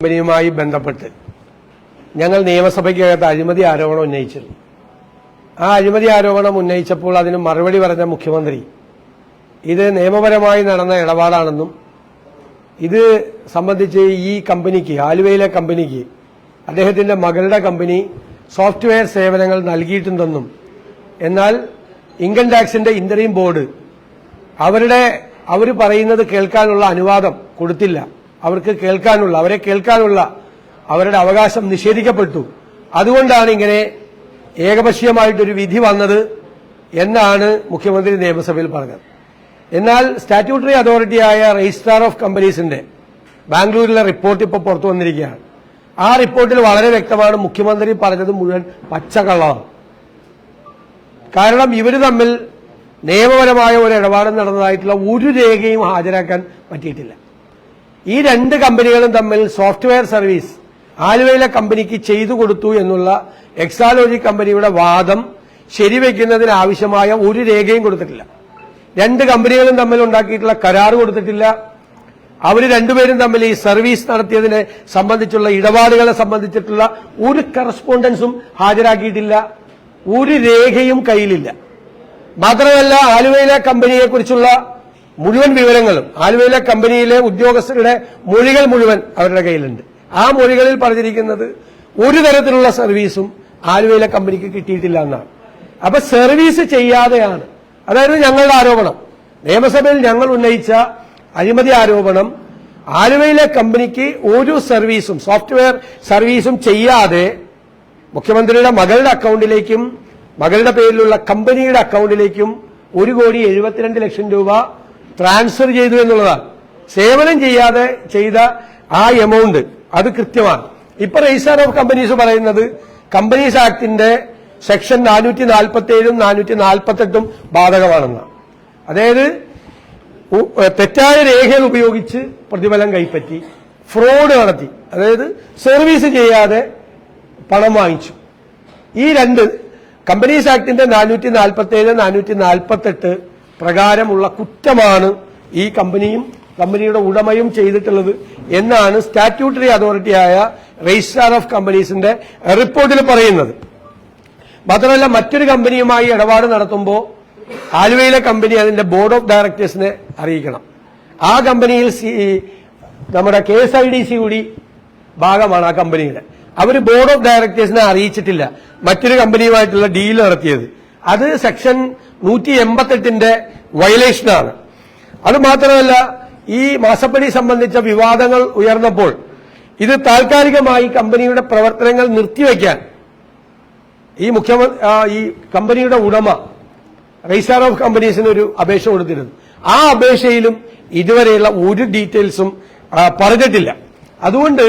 കമ്പനിയുമായി ബന്ധപ്പെട്ട് ഞങ്ങൾ നിയമസഭയ്ക്കകത്ത് അഴിമതി ആരോപണം ഉന്നയിച്ചിരുന്നു. ആ അഴിമതി ആരോപണം ഉന്നയിച്ചപ്പോൾ അതിന് മറുപടി പറഞ്ഞ മുഖ്യമന്ത്രി ഇത് നിയമപരമായി നടന്ന ഇടപാടാണെന്നും ഇത് സംബന്ധിച്ച് ഈ കമ്പനിക്ക് ആലുവയിലെ കമ്പനിക്ക് അദ്ദേഹത്തിന്റെ മകളുടെ കമ്പനി സോഫ്റ്റ്വെയർ സേവനങ്ങൾ നൽകിയിട്ടുണ്ടെന്നും എന്നാൽ ഇൻകം ടാക്സിന്റെ ഇന്റർവ്യൂ ബോർഡ് അവരുടെ അവർ പറയുന്നത് കേൾക്കാനുള്ള അനുവാദം കൊടുത്തില്ല. അവർക്ക് കേൾക്കാനുള്ള അവരെ കേൾക്കാനുള്ള അവരുടെ അവകാശം നിഷേധിക്കപ്പെട്ടു. അതുകൊണ്ടാണ് ഇങ്ങനെ ഏകപക്ഷീയമായിട്ടൊരു വിധി വന്നത് എന്നാണ് മുഖ്യമന്ത്രി നിയമസഭയിൽ പറഞ്ഞത്. എന്നാൽ സ്റ്റാറ്റ്യൂട്ടറി അതോറിറ്റിയായ രജിസ്ട്രാർ ഓഫ് കമ്പനീസിന്റെ ബാംഗ്ലൂരിലെ റിപ്പോർട്ട് ഇപ്പോൾ പുറത്തു വന്നിരിക്കുകയാണ്. ആ റിപ്പോർട്ടിൽ വളരെ വ്യക്തമാണ് മുഖ്യമന്ത്രി പറഞ്ഞത് മുഴുവൻ പച്ചക്കള്ളമാണ്. കാരണം ഇവർ തമ്മിൽ നിയമപരമായ ഒരു ഇടപാട് നടന്നതായിട്ടുള്ള ഒരു രേഖയും ഹാജരാക്കാൻ പറ്റിയിട്ടില്ല. ഈ രണ്ട് കമ്പനികളും തമ്മിൽ സോഫ്റ്റ്വെയർ സർവീസ് ആലുവയിലെ കമ്പനിക്ക് ചെയ്തു കൊടുത്തു എന്നുള്ള എക്സാലോജി കമ്പനിയുടെ വാദം ശരിവെക്കുന്നതിന് ആവശ്യമായ ഒരു രേഖയും കൊടുത്തിട്ടില്ല. രണ്ട് കമ്പനികളും തമ്മിൽ ഉണ്ടാക്കിയിട്ടുള്ള കരാർ കൊടുത്തിട്ടില്ല. അവർ രണ്ടുപേരും തമ്മിൽ ഈ സർവീസ് നടത്തിയതിനെ സംബന്ധിച്ചുള്ള ഇടപാടുകളെ സംബന്ധിച്ചിട്ടുള്ള ഒരു കറസ്പോണ്ടൻസും ഹാജരാക്കിയിട്ടില്ല. ഒരു രേഖയും കയ്യിലില്ല. മാത്രമല്ല ആലുവയിലെ കമ്പനിയെ കുറിച്ചുള്ള മുഴുവൻ വിവരങ്ങളും ആലുവയിലെ കമ്പനിയിലെ ഉദ്യോഗസ്ഥരുടെ മൊഴികൾ മുഴുവൻ അവരുടെ കയ്യിലുണ്ട്. ആ മൊഴികളിൽ പറഞ്ഞിരിക്കുന്നത് ഒരു തരത്തിലുള്ള സർവീസും ആലുവയിലെ കമ്പനിക്ക് കിട്ടിയിട്ടില്ല എന്നാണ്. അപ്പൊ സർവീസ് ചെയ്യാതെയാണ്. അതായത് ഞങ്ങളുടെ ആരോപണം. നിയമസഭയിൽ ഞങ്ങൾ ഉന്നയിച്ച അഴിമതി ആരോപണം ആലുവയിലെ കമ്പനിക്ക് ഒരു സർവീസും സോഫ്റ്റ്വെയർ സർവീസും ചെയ്യാതെ മുഖ്യമന്ത്രിയുടെ മകളുടെ അക്കൗണ്ടിലേക്കും മകളുടെ പേരിലുള്ള കമ്പനിയുടെ അക്കൗണ്ടിലേക്കും ഒരു കോടി എഴുപത്തിരണ്ട് ലക്ഷം രൂപ ട്രാൻസ്ഫർ ചെയ്തു എന്നുള്ളതാണ് സേവനം ചെയ്യാതെ ചെയ്ത ആ എമൗണ്ട് അത് കൃത്യമാണ്. ഇപ്പൊ രജിസ്റ്റർ ഓഫ് കമ്പനീസ് പറയുന്നത് കമ്പനീസ് ആക്ടിന്റെ സെക്ഷൻ നാനൂറ്റി നാൽപ്പത്തി ഏഴും നാനൂറ്റി നാൽപ്പത്തെട്ടും ബാധകമാണെന്നാണ് അതായത് തെറ്റായ രേഖകൾ ഉപയോഗിച്ച് പ്രതിഫലം കൈപ്പറ്റി ഫ്രോഡ് നടത്തി അതായത് സർവീസ് ചെയ്യാതെ പണം വാങ്ങിച്ചു. ഈ രണ്ട് കമ്പനീസ് ആക്ടിന്റെ നാനൂറ്റി നാൽപ്പത്തി ഏഴ് നാനൂറ്റി നാൽപ്പത്തെട്ട് പ്രകാരമുള്ള കുറ്റമാണ് ഈ കമ്പനിയും കമ്പനിയുടെ ഉടമയും ചെയ്തിട്ടുള്ളത് എന്നാണ് സ്റ്റാറ്റ്യൂട്ടറി അതോറിറ്റിയായ രജിസ്ട്രാർ ഓഫ് കമ്പനീസിന്റെ റിപ്പോർട്ടിൽ പറയുന്നത്. മാത്രമല്ല മറ്റൊരു കമ്പനിയുമായി ഇടപാട് നടത്തുമ്പോൾ ആലുവയിലെ കമ്പനി അതിന്റെ ബോർഡ് ഓഫ് ഡയറക്ടേഴ്സിനെ അറിയിക്കണം. ആ കമ്പനിയിൽ നമ്മുടെ K S I D C കൂടി ഭാഗമാണ് ആ കമ്പനിയുടെ. അവർ ബോർഡ് ഓഫ് ഡയറക്ടേഴ്സിനെ അറിയിച്ചിട്ടില്ല. മറ്റൊരു കമ്പനിയുമായിട്ടുള്ള ഡീൽ നടത്തിയത്. അത് സെക്ഷൻ നൂറ്റി എൺപത്തെട്ടിന്റെ വയലേഷനാണ്. അത് മാത്രമല്ല ഈ മാസപ്പടി സംബന്ധിച്ച വിവാദങ്ങൾ ഉയർന്നപ്പോൾ ഇത് താൽക്കാലികമായി കമ്പനിയുടെ പ്രവർത്തനങ്ങൾ നിർത്തിവെക്കാൻ ഈ മുഖ്യമന്ത്രി ഈ കമ്പനിയുടെ ഉടമ രജിസ്ട്രാർ ഓഫ് കമ്പനീസിന് ഒരു അപേക്ഷ കൊടുത്തിരുന്നു. ആ അപേക്ഷയിലും ഇതുവരെയുള്ള ഒരു ഡീറ്റെയിൽസും പറഞ്ഞിട്ടില്ല. അതുകൊണ്ട്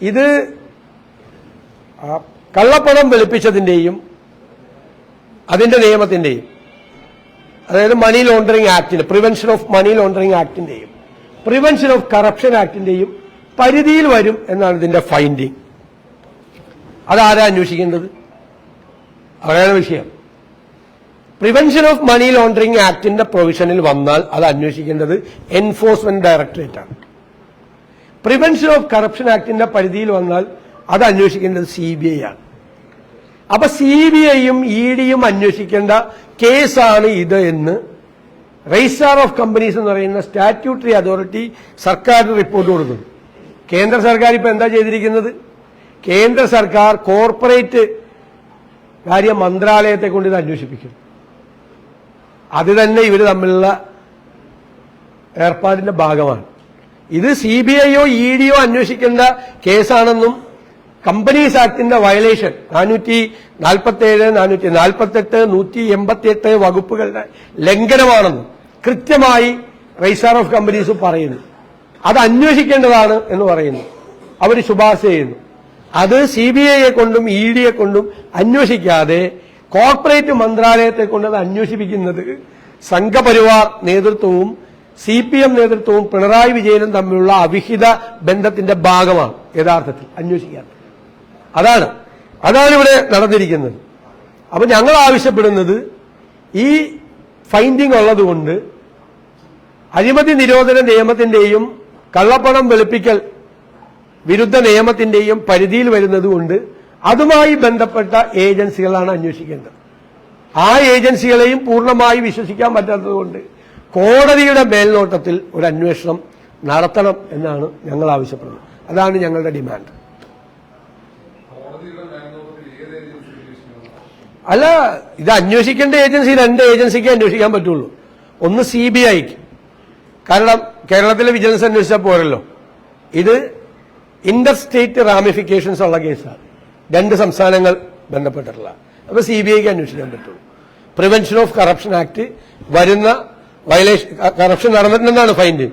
ഇത് കള്ളപ്പണം വെളുപ്പിച്ചതിന്റെയും അതിന്റെ നിയമത്തിന്റെയും അതായത് മണി ലോണ്ടറിംഗ് ആക്ടിന്റെ പ്രിവെൻഷൻ ഓഫ് മണി ലോണ്ടറിംഗ് ആക്ടിന്റെയും പ്രിവെൻഷൻ ഓഫ് കറപ്ഷൻ ആക്ടിന്റെയും പരിധിയിൽ വരും എന്നാണ് ഇതിന്റെ ഫൈൻഡിങ് അതാരാ അന്വേഷിക്കേണ്ടത്? അവിടെയാണ് വിഷയം. പ്രിവെൻഷൻ ഓഫ് മണി ലോണ്ടറിംഗ് ആക്ടിന്റെ പ്രൊവിഷനിൽ വന്നാൽ അത് അന്വേഷിക്കേണ്ടത് എൻഫോഴ്സ്മെന്റ് ഡയറക്ടറേറ്റ് ആണ്. പ്രിവെൻഷൻ ഓഫ് കറപ്ഷൻ ആക്ടിന്റെ പരിധിയിൽ വന്നാൽ അത് അന്വേഷിക്കേണ്ടത് സി ആണ്. അപ്പൊ സി ബി ഐയും ഇ ഡിയും അന്വേഷിക്കേണ്ട കേസാണ് ഇത് എന്ന് രജിസ്ട്രാർ ഓഫ് കമ്പനീസ് എന്ന് പറയുന്ന സ്റ്റാറ്റ്യൂട്ടറി അതോറിറ്റി സർക്കാരിന് റിപ്പോർട്ട് കൊടുക്കുന്നു. കേന്ദ്ര സർക്കാർ ഇപ്പൊ എന്താ ചെയ്തിരിക്കുന്നത്? കേന്ദ്ര സർക്കാർ കോർപ്പറേറ്റ് കാര്യ മന്ത്രാലയത്തെ കൊണ്ട് ഇത് അന്വേഷിപ്പിക്കും. അത് തന്നെ ഇവർ തമ്മിലുള്ള ഏർപ്പാടിന്റെ ഭാഗമാണ്. ഇത് സി ബി ഐയോ ഇ ഡിയോ അന്വേഷിക്കേണ്ട കേസാണെന്നും കമ്പനീസ് ആക്ടിന്റെ വയലേഷൻ നാനൂറ്റി നാൽപ്പത്തി ഏഴ് നാനൂറ്റി നാൽപ്പത്തെട്ട് നൂറ്റി എൺപത്തിയെട്ട് വകുപ്പുകളുടെ ലംഘനമാണെന്ന് കൃത്യമായി രജിസ്ട്രാർ ഓഫ് കമ്പനീസ് പറയുന്നു. അത് അന്വേഷിക്കേണ്ടതാണ് എന്ന് പറയുന്നു. അവർ ശുപാർശ ചെയ്യുന്നു. അത് സി ബി ഐയെ കൊണ്ടും ഇ ഡിയെ കൊണ്ടും അന്വേഷിക്കാതെ കോർപ്പറേറ്റ് മന്ത്രാലയത്തെ കൊണ്ട് അത് അന്വേഷിപ്പിക്കുന്നത് സംഘപരിവാർ നേതൃത്വവും സി പി എം നേതൃത്വവും പിണറായി വിജയനും തമ്മിലുള്ള അവിഹിത ബന്ധത്തിന്റെ ഭാഗമാണ് യഥാർത്ഥത്തിൽ അന്വേഷിക്കാത്തത്. അതാണ്. അതാണ് ഇവിടെ നടന്നിരിക്കുന്നത്. അപ്പൊ ഞങ്ങൾ ആവശ്യപ്പെടുന്നത് ഈ ഫൈൻഡിംഗ് ഉള്ളതുകൊണ്ട് അഴിമതി നിരോധന നിയമത്തിന്റെയും കള്ളപ്പണം വെളുപ്പിക്കൽ വിരുദ്ധ നിയമത്തിന്റെയും പരിധിയിൽ വരുന്നതുകൊണ്ട് അതുമായി ബന്ധപ്പെട്ട ഏജൻസികളാണ് അന്വേഷിക്കേണ്ടത്. ആ ഏജൻസികളെയും പൂർണമായി വിശ്വസിക്കാൻ പറ്റാത്തതുകൊണ്ട് കോടതിയുടെ മേൽനോട്ടത്തിൽ ഒരു അന്വേഷണം നടത്തണം എന്നാണ് ഞങ്ങൾ ആവശ്യപ്പെടുന്നത്. അതാണ് ഞങ്ങളുടെ ഡിമാൻഡ് കോടതിയുടെ മേൽനോട്ടത്തിൽ ഏത് ഏജൻസി അന്വേഷിക്കണം അല്ല ഇത് അന്വേഷിക്കേണ്ട ഏജൻസി രണ്ട് ഏജൻസിക്ക് അന്വേഷിക്കാൻ പറ്റുള്ളൂ. ഒന്ന് സി ബി ഐക്ക് കാരണം കേരളത്തിലെ വിജിലൻസ് അന്വേഷിച്ചാൽ പോരല്ലോ. ഇത് ഇന്റർ സ്റ്റേറ്റ് റാമിഫിക്കേഷൻസ് ഉള്ള കേസാണ്. രണ്ട് സംസ്ഥാനങ്ങൾ ബന്ധപ്പെട്ടിട്ടുള്ള. അപ്പൊ സി ബി ഐക്ക് അന്വേഷിക്കാൻ പറ്റുള്ളൂ. പ്രിവെൻഷൻ ഓഫ് കറപ്ഷൻ ആക്ട് വരുന്ന വയലേഷൻ കറപ്ഷൻ നടന്നിട്ടുണ്ടെന്നാണ് ഫൈൻഡ്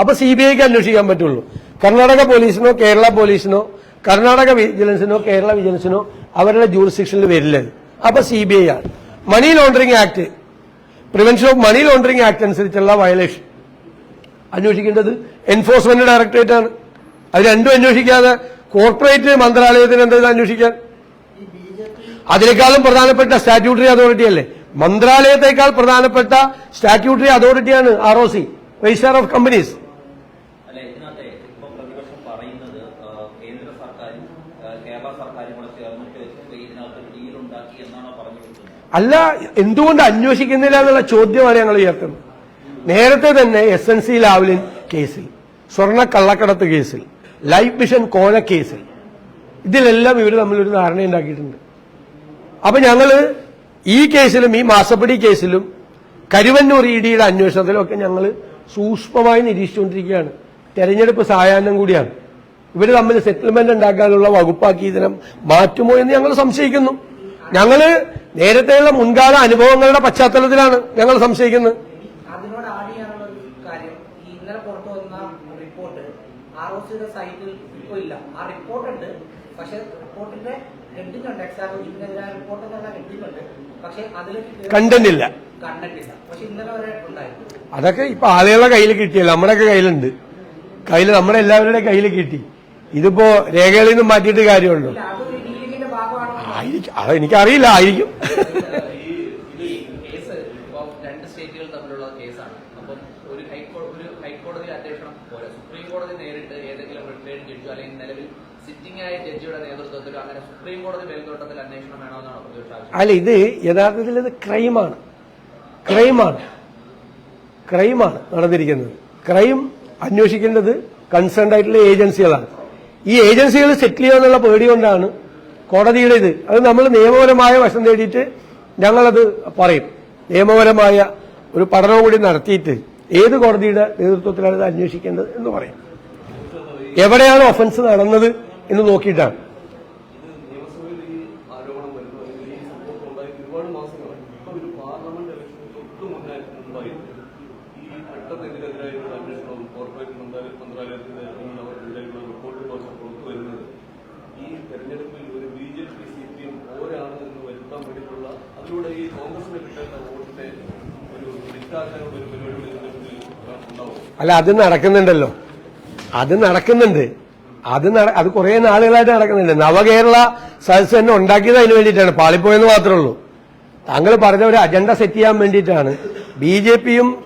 അപ്പൊ സി ബി ഐക്ക് അന്വേഷിക്കാൻ പറ്റുള്ളൂ. കർണാടക പോലീസിനോ കേരള പോലീസിനോ കർണാടക വിജിലൻസിനോ കേരള വിജിലൻസിനോ അവരുടെ ജൂറിസ്ഡിക്ഷനിൽ വരില്ല ഇത്. അപ്പൊ സി ബി ഐ ആണ്. Money laundering act prevention of money laundering act അനുസരിച്ചുള്ള വയലേഷൻ അന്വേഷിക്കേണ്ടത് എൻഫോഴ്സ്മെന്റ് ഡയറക്ടറേറ്റ് ആണ്. അത് രണ്ടും അന്വേഷിക്കാതെ കോർപ്പറേറ്റ് മന്ത്രാലയത്തിന് എന്താ അന്വേഷിക്കാൻ? അതിനേക്കാളും പ്രധാനപ്പെട്ട സ്റ്റാറ്റ്യൂട്ടറി അതോറിറ്റി അല്ലേ? മന്ത്രാലയത്തെക്കാൾ പ്രധാനപ്പെട്ട statutory അതോറിറ്റിയാണ് R O C registrar of companies അല്ല ഇതിനകത്തെ ഇപ്പൊ പ്രതിപക്ഷം പറയുന്നത് ആ, കേന്ദ്ര സർക്കാരും ആ, കേരള സർക്കാരും കൂടെ ചേർന്നിട്ട് വെച്ചിട്ട് ഇതിനകത്ത് ഒരു ഡീൽ ഉണ്ടാക്കി എന്നാണോ പറഞ്ഞു വെക്കുന്നത് അല്ല എന്തുകൊണ്ട് അന്വേഷിക്കുന്നില്ല എന്നുള്ള ചോദ്യമാണ് ഞങ്ങൾ ഉയർത്തുന്നത്. നേരത്തെ തന്നെ എസ് എൻ സി ലാവ്ലിൻ കേസിൽ സ്വർണ കള്ളക്കടത്ത് കേസിൽ ലൈഫ് മിഷൻ കോന കേസിൽ ഇതിലെല്ലാം ഇവർ തമ്മിലൊരു ധാരണ ഉണ്ടാക്കിയിട്ടുണ്ട്. അപ്പൊ ഞങ്ങൾ ഈ കേസിലും ഈ മാസപ്പടി കേസിലും കരുവന്നൂർ ഇ ഡിയുടെ അന്വേഷണത്തിലൊക്കെ ഞങ്ങൾ സൂക്ഷ്മമായി നിരീക്ഷിച്ചുകൊണ്ടിരിക്കുകയാണ്. തെരഞ്ഞെടുപ്പ് സായാഹ്നം കൂടിയാണ്. ഇവർ തമ്മിൽ സെറ്റിൽമെന്റ് ഉണ്ടാക്കാനുള്ള വകുപ്പാക്കി ഇതിനെ മാറ്റുമോ എന്ന് ഞങ്ങൾ സംശയിക്കുന്നു. ഞങ്ങൾ നേരത്തെയുള്ള മുൻകാല അനുഭവങ്ങളുടെ പശ്ചാത്തലത്തിലാണ് ഞങ്ങൾ സംശയിക്കുന്നത്. അതിനോട് ആഡ് ചെയ്യാനുള്ള ഒരു കാര്യം ഈ ഇന്നലെ പുറത്തു വന്ന റിപ്പോർട്ട് ആർ ഒ സിയുടെ സൈറ്റിൽ ഇപ്പോൾ ഇല്ല. ആ റിപ്പോർട്ട് ഉണ്ട് പക്ഷെ റിപ്പോർട്ടിന്റെ ഹെഡിംഗ് ഉണ്ട്. എക്സാലോജിക്കെതിരായ റിപ്പോർട്ട് എന്നുള്ള ഹെഡിംഗ് ഉണ്ട്. പക്ഷെ അതിൽ Content ഇല്ല. കണ്ടിട്ടില്ല പക്ഷെ ഇന്നലെ വരെ ഉണ്ടായിരുന്നു. അതൊക്കെ ഇപ്പൊ ആളുകളുടെ കയ്യിൽ കിട്ടിയല്ലോ. നമ്മുടെയൊക്കെ കയ്യിലുണ്ട്. കയ്യിൽ നമ്മുടെ എല്ലാവരുടെ കയ്യിൽ കിട്ടി. ഇതിപ്പോ രേഖകളിൽ നിന്ന് മാറ്റിയിട്ട് കാര്യമുണ്ടോ ഇല്ല അതൊരു ഡീലിംഗിന്റെ ഭാഗമാണോ ആയിരിക്കും അത് എനിക്കറിയില്ല ആയിരിക്കും അല്ല ഇത് യഥാർത്ഥത്തിൽ ഇത് ക്രൈമാണ്. ക്രൈമാണ്. ക്രൈമാണ് നടന്നിരിക്കുന്നത്. ക്രൈം അന്വേഷിക്കേണ്ടത് കൺസേൺഡ് ആയിട്ടുള്ള ഏജൻസികളാണ്. ഈ ഏജൻസികൾ സെറ്റിൽ ചെയ്യാന്നുള്ള പേടി കൊണ്ടാണ് കോടതിയുടെ ഇത്. അത് നമ്മൾ നിയമപരമായ വശം തേടിയിട്ട് ഞങ്ങളത് പറയും. നിയമപരമായ ഒരു പഠനം കൂടി നടത്തിയിട്ട് ഏത് കോടതിയുടെ നേതൃത്വത്തിലാണ് ഇത് അന്വേഷിക്കേണ്ടത് എന്ന് പറയാം. എവിടെയാണ് ഒഫൻസ് നടന്നത് എന്ന് നോക്കിയിട്ടാണ് നിയമസഭയിൽ ഈ ആരോപണം വരുന്നു അല്ലെങ്കിൽ ഈ സംഭവം ഉണ്ടായിട്ട് ഒരുപാട് മാസങ്ങളായി ഇപ്പൊ ഒരു പാർലമെന്റ് ഇലക്ഷന് തൊട്ട് മുന്നേ മുമ്പായിരുന്നു ഈ പെട്ടെന്ന് ഇതിനെതിരായിട്ടുള്ള അന്വേഷണവും കോർപ്പറേറ്റ് മന്ത്രാലയ മന്ത്രാലയത്തിന്റെ അവർക്കെതിരായിട്ടുള്ള റിപ്പോർട്ടുകളൊക്കെ പുറത്തു വരുന്നത് ഈ തെരഞ്ഞെടുപ്പിൽ ഒരു B J P C P M ഓരാണ് എന്ന് വരുത്താൻ വേണ്ടിയിട്ടുള്ള അതിലൂടെ ഈ കോൺഗ്രസിന് കിട്ടേണ്ട വോട്ടിനെ ഒരു ലിറ്റാക്കാനുള്ള ഒരു പരിപാടി ഇതിനെപ്പറ്റി ഉണ്ടാവും അല്ല അത് നടക്കുന്നുണ്ടല്ലോ. അത് നടക്കുന്നുണ്ട്. അത് അത് കുറെ നാളുകളായിട്ട് നടക്കുന്നുണ്ട്. നവകേരള സദസ് തന്നെ ഉണ്ടാക്കിയത് അതിന് വേണ്ടിയിട്ടാണ്. പാളിപ്പോയെന്ന് മാത്രമേ ഉള്ളൂ. താങ്കൾ പറഞ്ഞ ഒരു അജണ്ട സെറ്റ് ചെയ്യാൻ വേണ്ടിയിട്ടാണ്. ബി ജെ പിയും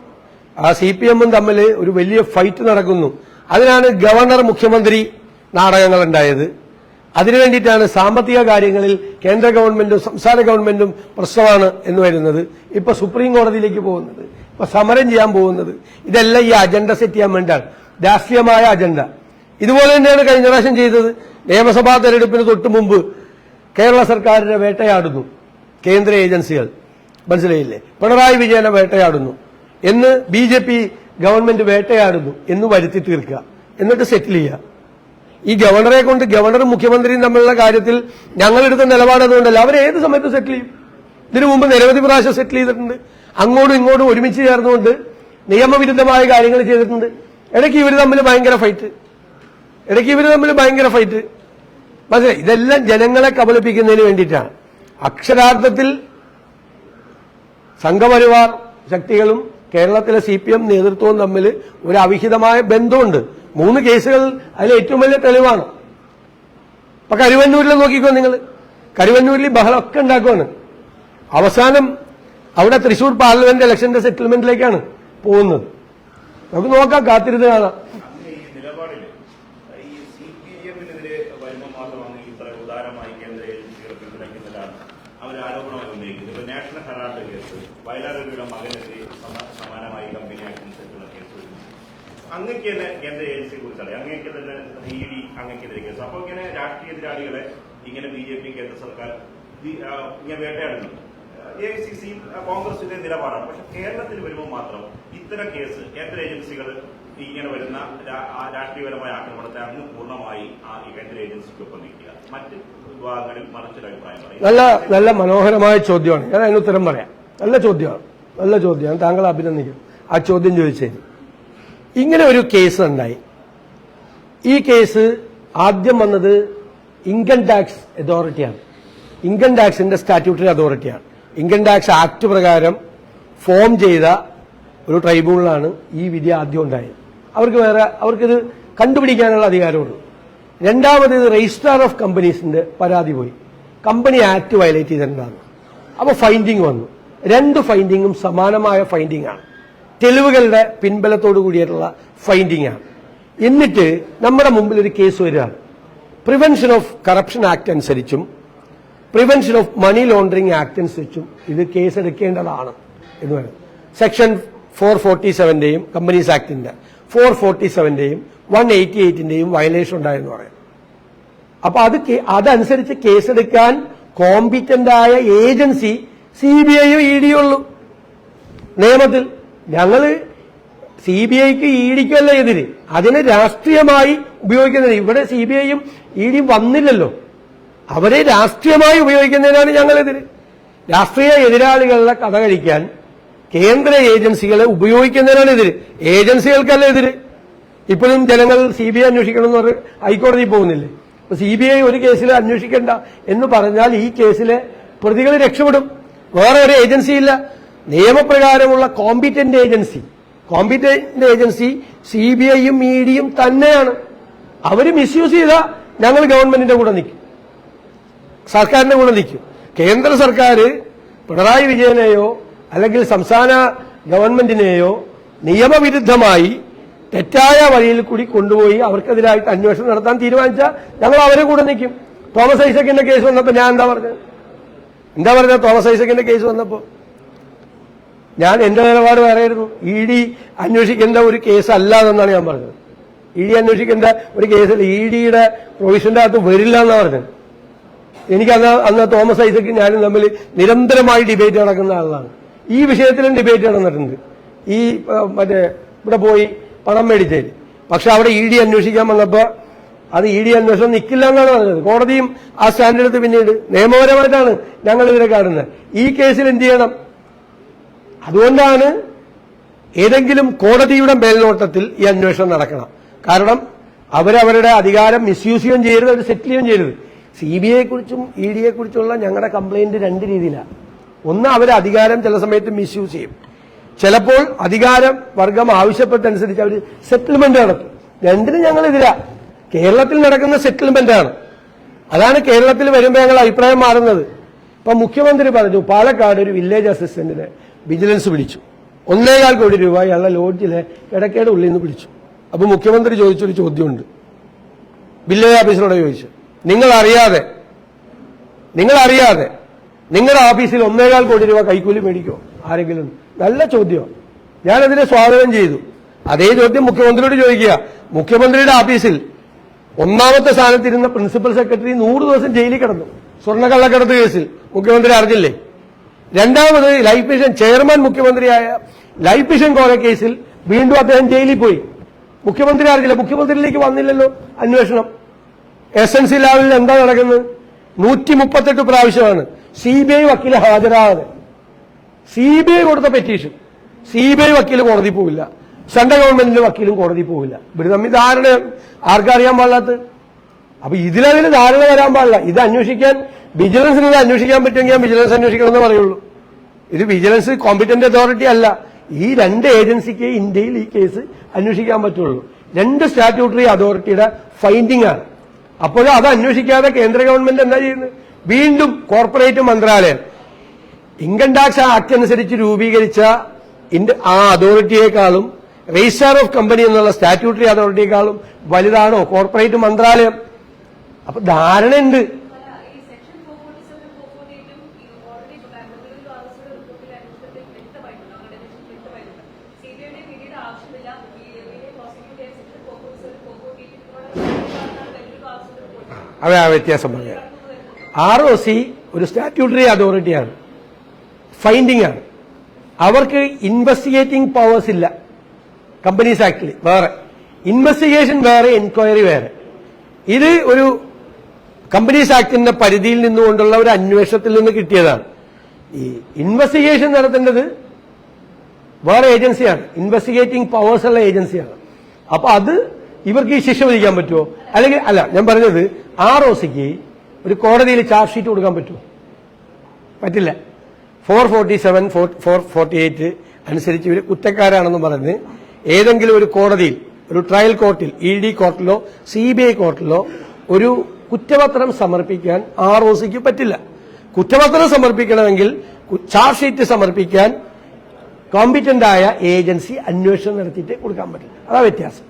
സി പി എമ്മും തമ്മിൽ ഒരു വലിയ ഫൈറ്റ് നടക്കുന്നു. അതിനാണ് ഗവർണർ മുഖ്യമന്ത്രി നാടകങ്ങൾ ഉണ്ടായത്. അതിനു വേണ്ടിയിട്ടാണ് സാമ്പത്തിക കാര്യങ്ങളിൽ കേന്ദ്ര ഗവൺമെന്റും സംസ്ഥാന ഗവൺമെന്റും പ്രശ്നമാണ് എന്ന് വരുന്നത്. ഇപ്പൊ സുപ്രീം കോടതിയിലേക്ക് പോകുന്നത്. സമരം ചെയ്യാൻ പോകുന്നത്. ഇതെല്ലാം ഈ അജണ്ട സെറ്റ് ചെയ്യാൻ വേണ്ടിയാണ്. രാഷ്ട്രീയമായ അജണ്ട ഇതുപോലെ തന്നെയാണ് കഴിഞ്ഞ പ്രാവശ്യം ചെയ്തത്. നിയമസഭാ തെരഞ്ഞെടുപ്പിന് തൊട്ട് മുമ്പ് കേരള സർക്കാരിനെ വേട്ടയാടുന്നു. കേന്ദ്ര ഏജൻസികൾ. മനസ്സിലായില്ലേ? പിണറായി വിജയനെ വേട്ടയാടുന്നു. എന്ന് ബി ജെ പി ഗവൺമെന്റ് വേട്ടയാടുന്നു എന്ന് വരുത്തി തീർക്കുക. എന്നിട്ട് സെറ്റിൽ ചെയ്യുക. ഈ ഗവർണറെ കൊണ്ട് ഗവർണറും മുഖ്യമന്ത്രിയും തമ്മിലുള്ള കാര്യത്തിൽ ഞങ്ങളെടുത്ത നിലപാടെന്നുകൊണ്ടല്ല അവർ ഏത് സമയത്ത് സെറ്റിൽ ചെയ്യും. ഇതിനു മുമ്പ് നിരവധി പ്രാവശ്യം സെറ്റിൽ ചെയ്തിട്ടുണ്ട്. അങ്ങോട്ടും ഇങ്ങോട്ടും ഒരുമിച്ച് ചേർന്നുകൊണ്ട് നിയമവിരുദ്ധമായ കാര്യങ്ങൾ ചെയ്തിട്ടുണ്ട്. ഇടയ്ക്ക് ഇവർ തമ്മിൽ ഭയങ്കര ഫൈറ്റ് ഇടയ്ക്ക് ഇവർ തമ്മിൽ ഭയങ്കര ഫൈറ്റ് മനസ്സിലായി? ഇതെല്ലാം ജനങ്ങളെ കബലിപ്പിക്കുന്നതിന് വേണ്ടിയിട്ടാണ്. അക്ഷരാർത്ഥത്തിൽ സംഘപരിവാർ ശക്തികളും കേരളത്തിലെ സി പി എം നേതൃത്വവും തമ്മിൽ ഒരു അവിഹിതമായ ബന്ധമുണ്ട്. മൂന്ന് കേസുകൾ അതിൽ ഏറ്റവും വലിയ തെളിവാണ്. ഇപ്പൊ കരുവന്നൂരിൽ നോക്കിക്കോ നിങ്ങൾ കരുവന്നൂരിൽ ബഹളമൊക്കെ ഉണ്ടാക്കുവാണ്. അവസാനം അവിടെ തൃശൂർ പാർലമെന്റ് ഇലക്ഷന്റെ സെറ്റിൽമെന്റിലേക്കാണ് പോകുന്നത്. നമുക്ക് നോക്കാം കാത്തിരുന്ന് കാണാം. കേസ് രാഷ്ട്രീയ എതിരാളികളെ ഇങ്ങനെ ബി ജെ പി കേന്ദ്ര സർക്കാർ വേട്ടയാടുന്നുണ്ട്. എ ഐ സി സി കോൺഗ്രസിന്റെ നിലപാടാണ്. പക്ഷെ കേരളത്തിൽ വരുമ്പോൾ മാത്രം ഇത്തരം കേസ് കേന്ദ്ര ഏജൻസികൾ ഇങ്ങനെ വരുന്ന രാഷ്ട്രീയപരമായ ആക്രമണത്തെ അങ്ങ് പൂർണമായി ആ കേന്ദ്ര ഏജൻസിക്കൊപ്പം നിൽക്കുക. മറ്റ് വിഭാഗങ്ങളിൽ മറിച്ചൊരു അഭിപ്രായം നല്ല നല്ല മനോഹരമായ ചോദ്യമാണ്. ഞാൻ അതിന് ഉത്തരം പറയാം. നല്ല ചോദ്യമാണ്. നല്ല ചോദ്യമാണ്. താങ്കൾ അഭിനന്ദിക്കും. ആ ചോദ്യം ചോദിച്ചതിന് ഇങ്ങനെ ഒരു കേസ് ഉണ്ടായി. ഈ കേസ് ആദ്യം വന്നത് ഇൻകം ടാക്സ് അതോറിറ്റിയാണ്. ഇൻകം ടാക്സിന്റെ സ്റ്റാറ്റ്യൂട്ടറി അതോറിറ്റിയാണ്. ഇൻകം ടാക്സ് ആക്ട് പ്രകാരം ഫോം ചെയ്ത ഒരു ട്രൈബ്യൂണലാണ് ഈ വിധി ആദ്യം ഉണ്ടായത്. അവർക്ക് വേറെ അവർക്കിത് കണ്ടുപിടിക്കാനുള്ള അധികാരമുള്ളൂ രണ്ടാമത് ഇത് രജിസ്ട്രാർ ഓഫ് കമ്പനീസിന്റെ പരാതി പോയി. കമ്പനി ആക്ട് വയലേറ്റ് ചെയ്തിട്ടുണ്ടാകും അപ്പോൾ ഫൈൻഡിങ് വന്നു. രണ്ട് ഫൈൻഡിങ്ങും സമാനമായ ഫൈൻഡിംഗ് ആണ്. തെളിവുകളുടെ പിൻബലത്തോടു കൂടിയിട്ടുള്ള ഫൈൻഡിംഗ് ആണ്. എന്നിട്ട് നമ്മുടെ മുമ്പിൽ ഒരു കേസ് വരികയാണ്. പ്രിവെൻഷൻ ഓഫ് കറപ്ഷൻ ആക്ട് അനുസരിച്ചും prevention of money laundering act അനുസരിച്ചും ഇത് കേസ് എടുക്കേണ്ടതാണ് എന്ന് പറയുന്നത് സെക്ഷൻ ഫോർ ഫോർട്ടി സെവന്റെയും കമ്പനീസ് ആക്ടിന്റെ ഫോർ ഫോർട്ടി സെവന്റെയും വൺ എയ്റ്റി എയ്റ്റിന്റെയും വയലേഷൻ ഉണ്ടായെന്ന് പറയാം. അപ്പൊ അത് അതനുസരിച്ച് കേസെടുക്കാൻ കോമ്പിറ്റന്റ് ആയ ഏജൻസി സി ബി ഐയോ ഇ ഡി ഉള്ളൂ. നിയമത്തിൽ ഞങ്ങൾ സി ബി ഐക്ക് ഇ ഡിക്കല്ല എതിര്. അതിനെ രാഷ്ട്രീയമായി ഉപയോഗിക്കുന്നത് ഇവിടെ സി ബി ഐയും ഇ ഡിയും വന്നില്ലല്ലോ. അവരെ രാഷ്ട്രീയമായി ഉപയോഗിക്കുന്നതിനാണ് ഞങ്ങളെതിര് രാഷ്ട്രീയ എതിരാളികളുടെ കഥ കഴിക്കാൻ കേന്ദ്ര ഏജൻസികളെ ഉപയോഗിക്കുന്നതിനാണ് എതിര് ഏജൻസികൾക്കല്ല എതിര് ഇപ്പോഴും ജനങ്ങൾ സി ബി ഐ അന്വേഷിക്കണം എന്ന് പറഞ്ഞ് ഹൈക്കോടതി പോകുന്നില്ലേ? അപ്പൊ സി ബി ഐ ഒരു കേസിൽ അന്വേഷിക്കണ്ട എന്ന് പറഞ്ഞാൽ ഈ കേസിലെ പ്രതികൾ രക്ഷപ്പെടും. വേറെ ഒരു ഏജൻസി ഇല്ല. നിയമപ്രകാരമുള്ള competent agency. Competent agency C B ഐയും ഇ ഡിയും തന്നെയാണ്. അവർ മിസ്യൂസ് ചെയ്താൽ ഞങ്ങൾ ഗവൺമെന്റിന്റെ കൂടെ നിൽക്കും. സർക്കാരിന്റെ കൂടെ നിൽക്കും. കേന്ദ്ര സർക്കാർ പിണറായി വിജയനെയോ അല്ലെങ്കിൽ സംസ്ഥാന ഗവൺമെന്റിനെയോ നിയമവിരുദ്ധമായി തെറ്റായ വഴിയിൽ കൂടി കൊണ്ടുപോയി അവർക്കെതിരായിട്ട് അന്വേഷണം നടത്താൻ തീരുമാനിച്ചാൽ ഞങ്ങൾ അവരെ കൂടെ നിൽക്കും. തോമസ് ഐസക്കിന്റെ കേസ് വന്നപ്പോൾ ഞാൻ എന്താ പറഞ്ഞത്? എന്താ പറഞ്ഞത് തോമസ് ഐസക്കിന്റെ കേസ് വന്നപ്പോൾ ഞാൻ എന്റെ നിലപാട് പറയായിരുന്നു ഇ ഡി അന്വേഷിക്കേണ്ട ഒരു കേസ് അല്ല എന്നാണ് ഞാൻ പറഞ്ഞത്. ഇ ഡി അന്വേഷിക്കേണ്ട ഒരു കേസിൽ ഇ ഡിയുടെ പ്രൊവിഷന്റെ അകത്ത് വരില്ല എന്നാണ് പറഞ്ഞത്. എനിക്ക് അന്ന് തോമസ് ഐസക്കും ഞാനും തമ്മിൽ നിരന്തരമായി ഡിബേറ്റ് നടക്കുന്ന ആളാണ്. ഈ വിഷയത്തിലും ഡിബേറ്റ് നടന്നിട്ടുണ്ട്. ഈ മറ്റേ ഇവിടെ പോയി പണം മേടിച്ചേര് പക്ഷെ അവിടെ ഇ ഡി അന്വേഷിക്കാൻ വന്നപ്പോ അത് ഇ ഡി അന്വേഷണം നിൽക്കില്ല എന്നാണ് പറഞ്ഞത്. കോടതിയും ആ സ്റ്റാൻഡ് പിന്നീട് നിയമപരമായിട്ടാണ് ഞങ്ങൾ ഇതിനെ കാണുന്നത്. ഈ കേസിൽ എന്ത് ചെയ്യണം? അതുകൊണ്ടാണ് ഏതെങ്കിലും കോടതിയുടെ മേൽനോട്ടത്തിൽ ഈ അന്വേഷണം നടക്കണം. കാരണം അവരവരുടെ അധികാരം മിസ്യൂസ് ചെയ്യുകയും ചെയ്യരുത് അവർ സെറ്റിൽ ചെയ്യുകയും ചെയ്യരുത്. സി ബി ഐയെക്കുറിച്ചും ഇ ഡിയെക്കുറിച്ചുള്ള ഞങ്ങളുടെ കംപ്ലൈന്റ് രണ്ട് രീതിയിലാണ് ഒന്ന് അവർ അധികാരം ചില സമയത്ത് മിസ്യൂസ് ചെയ്യും. ചിലപ്പോൾ അധികാരം വർഗം ആവശ്യപ്പെട്ടനുസരിച്ച് അവർ സെറ്റിൽമെന്റ് നടത്തും. രണ്ടിനും ഞങ്ങളെതിരാ. കേരളത്തിൽ നടക്കുന്ന സെറ്റിൽമെന്റ് ആണ്. അതാണ് കേരളത്തിൽ വരുമ്പോൾ ഞങ്ങൾ അഭിപ്രായം മാറുന്നത്. ഇപ്പൊ മുഖ്യമന്ത്രി പറഞ്ഞു പാലക്കാട് ഒരു വില്ലേജ് അസിസ്റ്റന്റിനെ വിജിലൻസ് വിളിച്ചു. ഒന്നേകാൽ കോടി രൂപ അയാളുടെ ലോഡ്ജിലെ കിടക്കയുടെ ഉള്ളിൽ നിന്ന് പിടിച്ചു. അപ്പൊ മുഖ്യമന്ത്രി ചോദിച്ചൊരു ചോദ്യമുണ്ട്. വില്ലേജ് ഓഫീസറോട് ചോദിച്ചു. നിങ്ങൾ അറിയാതെ നിങ്ങൾ അറിയാതെ നിങ്ങളുടെ ഓഫീസിൽ ഒന്നേകാൽ കോടി രൂപ കൈക്കൂലി മേടിക്കോ ആരെങ്കിലും? നല്ല ചോദ്യം. ഞാനതിനെ സ്വാഗതം ചെയ്തു. അതേ ചോദ്യം മുഖ്യമന്ത്രിയോട് ചോദിക്കുക. മുഖ്യമന്ത്രിയുടെ ഓഫീസിൽ ഒന്നാമത്തെ സ്ഥാനത്തിരുന്ന പ്രിൻസിപ്പൽ സെക്രട്ടറി നൂറ് ദിവസം ജയിലിൽ കിടന്നു. സ്വർണക്കള്ളക്കടത്ത് കേസിൽ. മുഖ്യമന്ത്രി അറിഞ്ഞില്ലേ? രണ്ടാമത് ലൈഫ് മിഷൻ ചെയർമാൻ മുഖ്യമന്ത്രിയായ ലൈഫ് മിഷൻ കോല കേസിൽ വീണ്ടും അദ്ദേഹം ജയിലിൽ പോയി. മുഖ്യമന്ത്രി അറിഞ്ഞില്ല. മുഖ്യമന്ത്രിയിലേക്ക് വന്നില്ലല്ലോ അന്വേഷണം. എസ് എൻ സി ലാബിൽ എന്താ നടക്കുന്നത്? നൂറ്റി മുപ്പത്തെട്ട് പ്രാവശ്യമാണ്. സി ബി ഐ വക്കീൽ ഹാജരാകാതെ. സി ബി ഐ കൊടുത്ത പെറ്റീഷൻ സി ബി ഐ വക്കീൽ കോടതി പോവില്ല. സെൻട്രൽ ഗവൺമെന്റിന്റെ വക്കീലും കോടതി പോവില്ല. ഇവർ തമ്മിൽ ധാരണ ആർക്കറിയാൻ പാടില്ലാത്ത? അപ്പൊ ഇതിലതിന് ധാരണ വരാൻ പാടില്ല. ഇത് അന്വേഷിക്കാൻ വിജിലൻസിന് ഇത് അന്വേഷിക്കാൻ പറ്റുമെങ്കിൽ ഞാൻ വിജിലൻസ് അന്വേഷിക്കണം എന്ന് പറയുള്ളൂ. ഇത് വിജിലൻസ് കോമ്പിറ്റന്റ് അതോറിറ്റി അല്ല. ഈ രണ്ട് ഏജൻസിക്ക് ഇന്ത്യയിൽ ഈ കേസ് അന്വേഷിക്കാൻ പറ്റുള്ളൂ. രണ്ട് സ്റ്റാറ്റ്യൂട്ടറി അതോറിറ്റിയുടെ ഫൈൻഡിംഗ് ആണ്. അപ്പോഴും അത് അന്വേഷിക്കാതെ കേന്ദ്ര ഗവൺമെന്റ് എന്താ ചെയ്യുന്നത്? വീണ്ടും കോർപ്പറേറ്റ് മന്ത്രാലയം. ഇൻകം ടാക്സ് ആക്ട് അനുസരിച്ച് രൂപീകരിച്ച ആ അതോറിറ്റിയേക്കാളും രജിസ്ട്രാർ ഓഫ് കമ്പനി എന്നുള്ള സ്റ്റാറ്റ്യൂട്ടറി അതോറിറ്റിയേക്കാളും വലുതാണോ കോർപ്പറേറ്റ് മന്ത്രാലയം? അപ്പൊ ധാരണയുണ്ട് അല്ല, ഈ സെക്ഷൻ 447 448 ഉം ഈ ഓൾറെഡി ഇപ്പൊ ബാംഗ്ലൂരിൽ ആർഎസ്ഒയുടെ റിപ്പോർട്ടിൽ അന്വേഷണത്തിൽ വ്യക്തമായിട്ടുണ്ട് അങ്ങനെ അന്വേഷണത്തിൽ വ്യക്തമായിട്ടുണ്ട് സിബിഐയുടെ പിന്നീട് ആവശ്യമില്ല ഈ ഇതിനെ പ്രോസിക്യൂട്ട് ചെയ്യാൻ സെക്ഷൻ 447 448 ഇതിനോട് വലിയൊരു ആവശ്യമുള്ള റിപ്പോർട്ട് അവ ആ വ്യത്യാസം പറയാം. ആർ ഒ സി ഒരു സ്റ്റാറ്റ്യൂട്ടറി അതോറിറ്റിയാണ് ഫൈൻഡിംഗ് ആണ്. അവർക്ക് ഇൻവെസ്റ്റിഗേറ്റിംഗ് പവേഴ്സ് ഇല്ല. കമ്പനീസ് ആക്ടിൽ വേറെ. ഇൻവെസ്റ്റിഗേഷൻ വേറെ എൻക്വയറി വേറെ. ഇത് ഒരു കമ്പനീസ് ആക്ടിന്റെ പരിധിയിൽ നിന്നുകൊണ്ടുള്ള ഒരു അന്വേഷണത്തിൽ നിന്ന് കിട്ടിയതാണ്. ഈ ഇൻവെസ്റ്റിഗേഷൻ നടത്തേണ്ടത് വേറെ ഏജൻസിയാണ് ഇൻവെസ്റ്റിഗേറ്റിംഗ് പവേഴ്സ് ഉള്ള ഏജൻസിയാണ് അപ്പൊ അത് ഇവർക്ക് ഈ ശിക്ഷ വിധിക്കാൻ പറ്റുമോ? അല്ലെങ്കിൽ അല്ല ഞാൻ പറഞ്ഞത് ആർ ഒ സിക്ക് ഒരു കോടതിയിൽ ചാർജ് ഷീറ്റ് കൊടുക്കാൻ പറ്റുമോ? പറ്റില്ല. Four forty seven four forty eight അനുസരിച്ച് ഇവർ കുറ്റക്കാരാണെന്ന് പറഞ്ഞ് ഏതെങ്കിലും ഒരു കോടതിയിൽ ഒരു ട്രയൽ കോർട്ടിൽ ഇ ഡി കോർട്ടിലോ സി ബി ഐ കോർട്ടിലോ ഒരു കുറ്റപത്രം സമർപ്പിക്കാൻ ആർ ഒ സിക്ക് പറ്റില്ല. കുറ്റപത്രം സമർപ്പിക്കണമെങ്കിൽ ചാർജ് ഷീറ്റ് സമർപ്പിക്കാൻ കോമ്പിറ്റന്റ് ആയ ഏജൻസി അന്വേഷണം നടത്തിയിട്ട് കൊടുക്കാൻ പറ്റും. അതാ വ്യത്യാസം.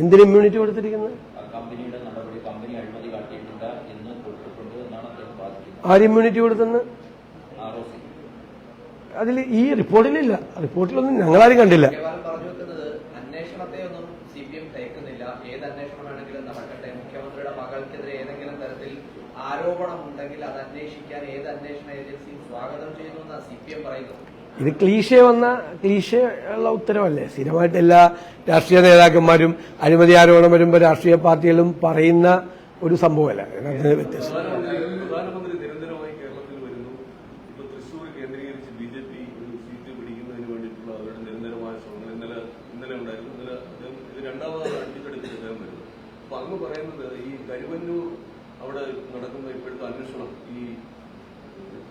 എന്തിന് ഇമ്മ്യൂണിറ്റി കൊടുത്തിരിക്കുന്നത്? ആര് ഇമ്മ്യൂണിറ്റി കൊടുത്തെന്ന്? അതിൽ ഈ റിപ്പോർട്ടിലില്ല. റിപ്പോർട്ടിലൊന്നും ഞങ്ങളാരും കണ്ടില്ല. അന്വേഷണത്തെ ഒന്നും സി പി എം ഭയക്കുന്നില്ല ഏത് അന്വേഷണം ആരോപണം ഉണ്ടെങ്കിൽ അത് അന്വേഷിക്കാൻ ഏത് അന്വേഷണ ഏജൻസിയും സ്വാഗതം ചെയ്യുന്നു സി പി എം പറയുന്നു ഇത് ക്ലീശ വന്ന ക്ലീശ ഉള്ള ഉത്തരവല്ലേ? സ്ഥിരമായിട്ട് എല്ലാ രാഷ്ട്രീയ നേതാക്കന്മാരും അഴിമതി ആരോപണം വരുമ്പോൾ രാഷ്ട്രീയ പാർട്ടികളും പറയുന്ന ഒരു സംഭവമല്ല. അതിന് വ്യത്യസ്തം ഇന്നലെ ഇന്നലെ ഉണ്ടായിരുന്നു. ഇന്നലെ ഇത് രണ്ടാമതാണ് അടുപ്പിച്ചടുപ്പിച്ച് അദ്ദേഹം വരുന്നത് അപ്പൊ അങ്ങ് പറയുന്നത് ഈ കരുവന്നൂർ അവിടെ നടക്കുന്ന ഇപ്പോഴത്തെ അന്വേഷണം ഈ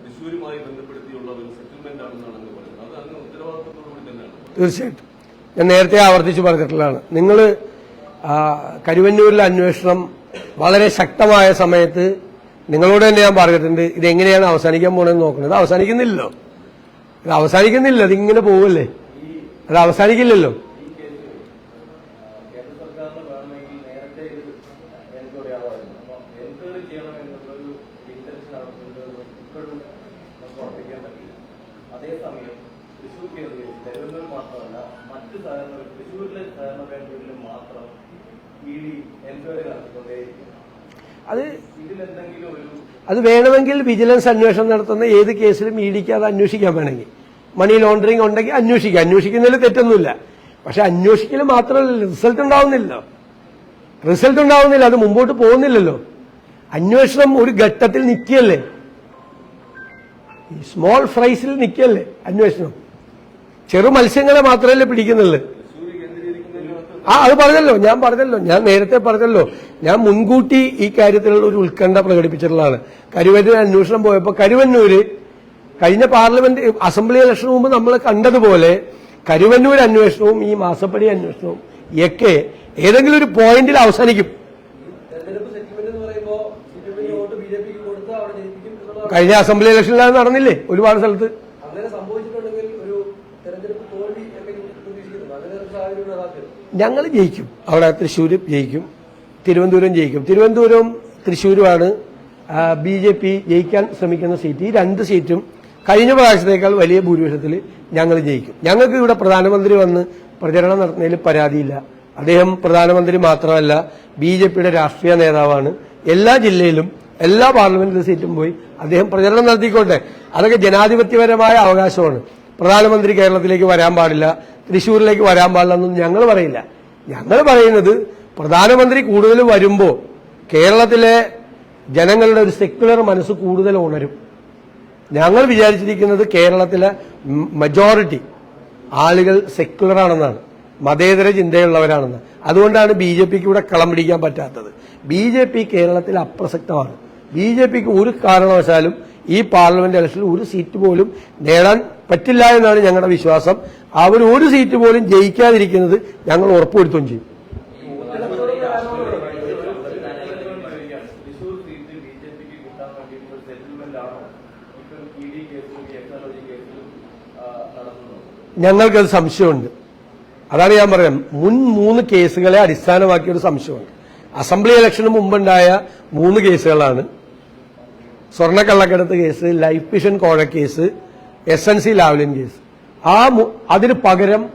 തൃശ്ശൂരുമായി ബന്ധപ്പെടുത്തിയുള്ള ഒരു സെറ്റിൽമെന്റ് ആണെന്നാണ് അങ്ങ് പറയുന്നത്. അത് അങ്ങ് ഉത്തരവാദിത്തത്തോടുകൂടി തന്നെയാണ്. തീർച്ചയായിട്ടും. ഞാൻ നേരത്തെ ആവർത്തിച്ച് പറഞ്ഞിട്ടുള്ളതാണ്. നിങ്ങൾ കരുവന്നൂരിലെ അന്വേഷണം വളരെ ശക്തമായ സമയത്ത് നിങ്ങളോട് തന്നെ ഞാൻ പറഞ്ഞിട്ടുണ്ട് ഇതെങ്ങനെയാണ് അവസാനിക്കാൻ പോകണമെന്ന് നോക്കുന്നത്. അവസാനിക്കുന്നില്ലല്ലോ. ഇത് അവസാനിക്കുന്നില്ല ഇതിങ്ങനെ പോവല്ലേ? അത് അവസാനിക്കില്ലല്ലോ കേന്ദ്ര സർക്കാരിന് വേണമെങ്കിൽ നേരത്തെ ഇത് എൻക്വയറി ആവാമായിരുന്നു അപ്പോൾ എൻക്വയറി ചെയ്യണം എന്നുള്ളൊരു ഇന്റൻഷൻ നടത്തുന്നത് ഇപ്പോഴും നമുക്ക് ഉറപ്പിക്കാൻ പറ്റില്ല. അതേസമയം തൃശ്ശൂർ കേന്ദ്രീകരിച്ച് തിരുവനന്തപുരം മാത്രമല്ല മറ്റ് സഹകരണ തൃശ്ശൂരിലെ സഹകരണ ബാങ്കുകളിലും മാത്രം ഡി എൻക്വയറി നടത്തിക്കൊണ്ടേയിരിക്കും അത് അത് വേണമെങ്കിൽ വിജിലൻസ് അന്വേഷണം നടത്തുന്ന ഏത് കേസിലും ഇ ഡിക്ക് അത് അന്വേഷിക്കാൻ വേണമെങ്കിൽ. മണി ലോണ്ടറിങ് ഉണ്ടെങ്കിൽ അന്വേഷിക്കാം. അന്വേഷിക്കുന്നതിൽ തെറ്റൊന്നുമില്ല. പക്ഷെ അന്വേഷിക്കൽ മാത്രമല്ല റിസൾട്ട് ഉണ്ടാവുന്നില്ലല്ലോ. റിസൾട്ട് ഉണ്ടാവുന്നില്ല അത് മുമ്പോട്ട് പോകുന്നില്ലല്ലോ. അന്വേഷണം ഒരു ഘട്ടത്തിൽ നിൽക്കുകയല്ലേ? സ്മോൾ ഫ്രൈസിൽ നിൽക്കുകയല്ലേ അന്വേഷണം? ചെറു മത്സ്യങ്ങളെ മാത്രമല്ലേ പിടിക്കുന്നുള്ളൂ. ആ അത് പറഞ്ഞല്ലോ ഞാൻ പറഞ്ഞല്ലോ ഞാൻ നേരത്തെ പറഞ്ഞല്ലോ. ഞാൻ മുൻകൂട്ടി ഈ കാര്യത്തിലുള്ള ഒരു ഉത്കണ്ഠ പ്രകടിപ്പിച്ചിട്ടുള്ളതാണ്. കരുവന്നൂർ അന്വേഷണം പോയപ്പോൾ കരുവന്നൂര് കഴിഞ്ഞ പാർലമെന്റ് അസംബ്ലി ഇലക്ഷന് മുമ്പ് നമ്മൾ കണ്ടതുപോലെ കരുവന്നൂർ അന്വേഷണവും ഈ മാസപ്പടി അന്വേഷണവും ഒക്കെ ഏതെങ്കിലും ഒരു പോയിന്റിൽ അവസാനിക്കും. കഴിഞ്ഞ അസംബ്ലി ഇലക്ഷനിൽ അത് നടന്നില്ലേ? ഒരുപാട് സ്ഥലത്ത്. ഞങ്ങൾ ജയിക്കും. അവിടെ തൃശ്ശൂർ ജയിക്കും. തിരുവനന്തപുരം ജയിക്കും. തിരുവനന്തപുരവും തൃശ്ശൂരുമാണ് ബി ജെ പി ജയിക്കാൻ ശ്രമിക്കുന്ന സീറ്റ് ഈ രണ്ട് സീറ്റും കഴിഞ്ഞ പ്രാവശ്യത്തേക്കാൾ വലിയ ഭൂരിപക്ഷത്തിൽ ഞങ്ങൾ ജയിക്കും. ഞങ്ങൾക്ക് ഇവിടെ പ്രധാനമന്ത്രി വന്ന് പ്രചരണം നടത്തുന്നതിൽ പരാതിയില്ല. അദ്ദേഹം പ്രധാനമന്ത്രി മാത്രമല്ല ബി ജെ പിയുടെ രാഷ്ട്രീയ നേതാവാണ്. എല്ലാ ജില്ലയിലും എല്ലാ പാർലമെന്റ് സീറ്റും പോയി അദ്ദേഹം പ്രചരണം നടത്തിക്കോട്ടെ. അതൊക്കെ ജനാധിപത്യപരമായ അവകാശമാണ്. പ്രധാനമന്ത്രി കേരളത്തിലേക്ക് വരാൻ പാടില്ല തൃശ്ശൂരിലേക്ക് വരാൻ പാടില്ല എന്നൊന്നും ഞങ്ങൾ പറയില്ല. ഞങ്ങൾ പറയുന്നത് പ്രധാനമന്ത്രി കൂടുതൽ വരുമ്പോൾ കേരളത്തിലെ ജനങ്ങളുടെ ഒരു സെക്യുലർ മനസ്സ് കൂടുതൽ ഉണരും. ഞങ്ങൾ വിചാരിച്ചിരിക്കുന്നത് കേരളത്തിലെ മജോറിറ്റി ആളുകൾ സെക്യുലർ ആണെന്നാണ്. മതേതര ചിന്തയുള്ളവരാണെന്ന്. അതുകൊണ്ടാണ് ബി ജെ പിക്ക് ഇവിടെ കളം പിടിക്കാൻ പറ്റാത്തത്. ബി ജെ പി കേരളത്തിൽ അപ്രസക്തമാണ്. ബി ജെ പിക്ക് ഒരു കാരണവശാലും ഈ പാർലമെന്റ് ഇലക്ഷനിൽ ഒരു സീറ്റ് പോലും നേടാൻ പറ്റില്ല എന്നാണ് ഞങ്ങളുടെ വിശ്വാസം. അവർ ഒരു സീറ്റ് പോലും ജയിക്കാതിരിക്കുന്നത് ഞങ്ങൾ ഉറപ്പുവരുത്തുകയും ചെയ്യും. ഞങ്ങൾക്കത് സംശയമുണ്ട്. അതാണ് ഞാൻ പറയാം മുൻ മൂന്ന് കേസുകളെ അടിസ്ഥാനമാക്കിയ ഒരു സംശയമുണ്ട്. അസംബ്ലി ഇലക്ഷന് മുമ്പുണ്ടായ മൂന്ന് കേസുകളാണ്. സ്വർണക്കള്ളക്കടത്ത് കേസ് ലൈഫ് മിഷൻ കോഴ case S N C Lavalin case. ആ അതിന് പകരം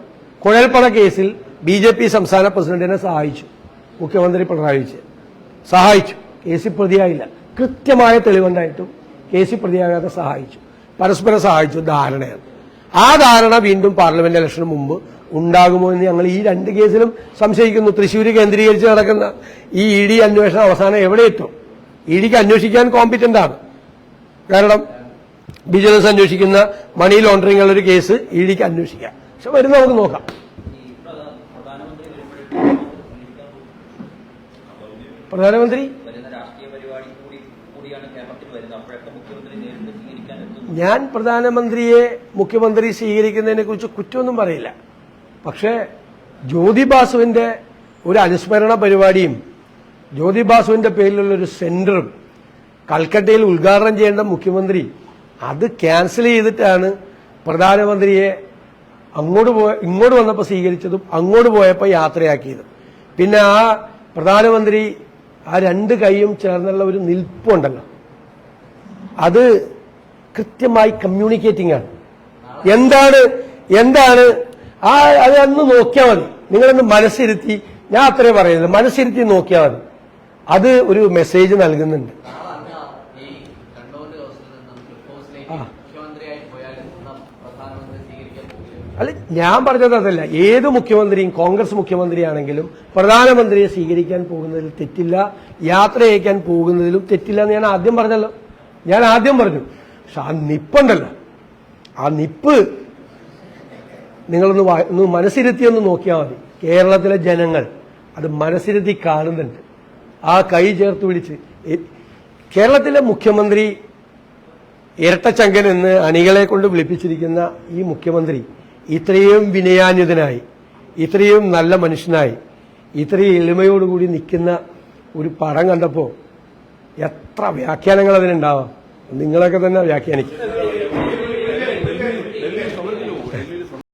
കുഴൽപ്പണ കേസിൽ ബി ജെ പി സംസ്ഥാന പ്രസിഡന്റിനെ സഹായിച്ചു. മുഖ്യമന്ത്രി പിണറായി വിജയൻ. സഹായിച്ചു. കേസിൽ പ്രതിയായില്ല. കൃത്യമായ തെളിവുണ്ടായിട്ടും കേസിൽ പ്രതിയാകാതെ സഹായിച്ചു. പരസ്പരം സഹായിച്ചു. ധാരണയാണ്. ആ ധാരണ വീണ്ടും പാർലമെന്റ് ഇലക്ഷന് മുമ്പ് ഉണ്ടാകുമോ എന്ന് ഞങ്ങൾ ഈ രണ്ട് കേസിലും സംശയിക്കുന്നു. തൃശ്ശൂർ കേന്ദ്രീകരിച്ച് നടക്കുന്ന ഈ ഇ ഡി അന്വേഷണം അവസാനം എവിടെ എത്തും? ഇ ഡിക്ക് അന്വേഷിക്കാൻ കോമ്പിറ്റന്റ് ആണ്. കാരണം വിജിലൻസ് അന്വേഷിക്കുന്ന മണി ലോണ്ടറിംഗ് ഒരു കേസ് ഇ ഡിക്ക് അന്വേഷിക്കാം. പക്ഷെ വരുന്ന നമുക്ക് നോക്കാം. പ്രധാനമന്ത്രി? ഞാൻ പ്രധാനമന്ത്രിയെ മുഖ്യമന്ത്രി സ്വീകരിക്കുന്നതിനെ കുറിച്ച് കുറ്റമൊന്നും പറയില്ല. പക്ഷേ ജ്യോതി ഒരു അനുസ്മരണ പരിപാടിയും ജ്യോതി ബാസുവിന്റെ പേരിലുള്ള ഒരു സെന്ററും കൽക്കട്ടയിൽ ഉദ്ഘാടനം ചെയ്യേണ്ട മുഖ്യമന്ത്രി അത് ക്യാൻസൽ ചെയ്തിട്ടാണ് പ്രധാനമന്ത്രിയെ അങ്ങോട്ട് പോയ ഇങ്ങോട്ട് വന്നപ്പോൾ സ്വീകരിച്ചതും അങ്ങോട്ട് പോയപ്പോൾ യാത്രയാക്കിയതും. പിന്നെ ആ പ്രധാനമന്ത്രി ആ രണ്ട് കൈയും ചേർന്നുള്ള ഒരു നിൽപ്പുണ്ടല്ലോ. അത് കൃത്യമായി കമ്മ്യൂണിക്കേറ്റിംഗ് ആണ്. എന്താണ് എന്താണ് ആ അത് അന്ന് നോക്കിയാൽ മതി. നിങ്ങളൊന്ന് മനസ്സിരുത്തി. ഞാൻ അത്രേ പറയുന്നത്. മനസ്സിരുത്തി നോക്കിയാൽ മതി. അത് ഒരു മെസ്സേജ് നൽകുന്നുണ്ട്. അല്ല ഞാൻ പറഞ്ഞത് അതല്ല. ഏത് മുഖ്യമന്ത്രിയും കോൺഗ്രസ് മുഖ്യമന്ത്രിയാണെങ്കിലും പ്രധാനമന്ത്രിയെ സ്വീകരിക്കാൻ പോകുന്നതിൽ തെറ്റില്ല യാത്ര അയക്കാൻ പോകുന്നതിലും തെറ്റില്ല എന്ന് ഞാൻ ആദ്യം പറഞ്ഞല്ലോ. ഞാൻ ആദ്യം പറഞ്ഞു. പക്ഷെ ആ നിപ്പുണ്ടല്ലോ. ആ നിപ്പ് നിങ്ങളൊന്ന് ഒന്ന് മനസ്സിരുത്തി ഒന്ന് നോക്കിയാൽ മതി. കേരളത്തിലെ ജനങ്ങൾ അത് മനസ്സിരുത്തി കാണുന്നുണ്ട്. ആ കൈ ചേർത്ത് പിടിച്ച് കേരളത്തിലെ മുഖ്യമന്ത്രി ഇരട്ടച്ചങ്കൻ എന്ന് അണികളെ കൊണ്ട് വിളിപ്പിച്ചിരിക്കുന്ന ഈ മുഖ്യമന്ത്രി ഇത്രയും വിനയാന്യതനായി ഇത്രയും നല്ല മനുഷ്യനായി ഇത്രയും എളിമയോടുകൂടി നിൽക്കുന്ന ഒരു പടം കണ്ടപ്പോൾ എത്ര വ്യാഖ്യാനങ്ങൾ അതിനുണ്ടാവാം. നിങ്ങളൊക്കെ തന്നെ വ്യാഖ്യാനിക്കും.